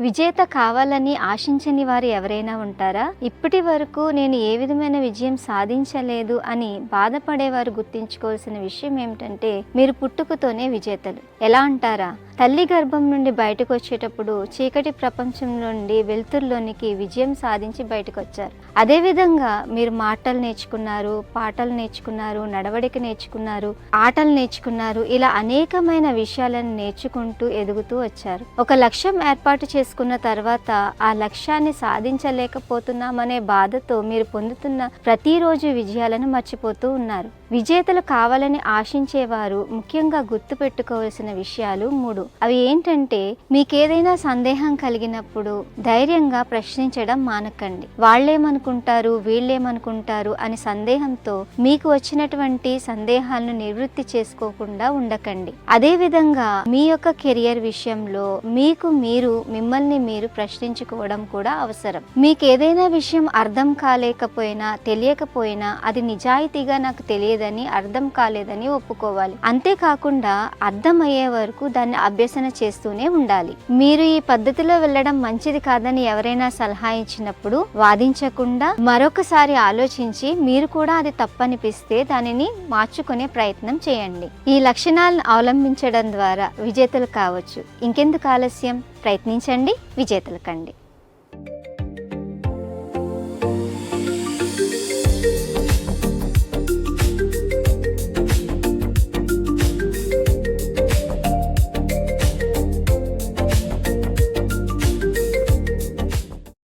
విజేత కావాలని ఆశించని వారు ఎవరైనా ఉంటారా? ఇప్పటి వరకు నేను ఏ విధమైన విజయం సాధించలేదు అని బాధపడేవారు గుర్తించుకోవాల్సిన విషయం ఏమిటంటే మీరు పుట్టుకతోనే విజేతలు. ఎలా అంటారా? తల్లి గర్భం నుండి బయటకు వచ్చేటప్పుడు చీకటి ప్రపంచం నుండి వెలుతురులోనికి విజయం సాధించి బయటకు వచ్చారు అదేవిధంగా మీరు మాటలు నేర్చుకున్నారు పాటలు నేర్చుకున్నారు నడవడిక నేర్చుకున్నారు ఆటలు నేర్చుకున్నారు ఇలా అనేకమైన విషయాలను నేర్చుకుంటూ ఎదుగుతూ వచ్చారు. ఒక లక్ష్యం ఏర్పాటు చేసుకున్న తర్వాత ఆ లక్ష్యాన్ని సాధించలేకపోతున్నామనే బాధతో మీరు పొందుతున్న ప్రతిరోజు విజయాలను మర్చిపోతూ ఉన్నారు. విజేతలు కావాలని ఆశించేవారు ముఖ్యంగా గుర్తుపెట్టుకోవాల్సిన విషయాలు మూడు. అవి ఏంటంటే మీకేదైనా సందేహం కలిగినప్పుడు ధైర్యంగా ప్రశ్నించడం మానకండి. వాళ్ళేమనుకుంటారు వీళ్ళేమనుకుంటారు అని సందేహంతో మీకు వచ్చినటువంటి సందేహాలను నివృత్తి చేసుకోకుండా ఉండకండి. అదేవిధంగా మీ యొక్క కెరియర్ విషయంలో మీకు మీరు మిమ్మల్ని మీరు ప్రశ్నించుకోవడం కూడా అవసరం. మీకు ఏదైనా విషయం అర్థం కాలేకపోయినా తెలియకపోయినా అది నిజాయితీగా నాకు తెలియదని అర్థం కాలేదని ఒప్పుకోవాలి. అంతేకాకుండా అర్థమయ్యే వరకు దాన్ని అభ్యసన చేస్తూనే ఉండాలి. మీరు ఈ పద్ధతిలో వెళ్ళడం మంచిది కాదని ఎవరైనా సలహా ఇచ్చినప్పుడు వాదించకుండా మరొకసారి ఆలోచించి మీరు కూడా అది తప్పనిపిస్తే దానిని మార్చుకునే ప్రయత్నం చేయండి. ఈ లక్షణాలను అవలంబించడం ద్వారా విజేతలు కావచ్చు. ఇంకెందుకు ఆలస్యం? ప్రయత్నించండి విజేతలు కండి.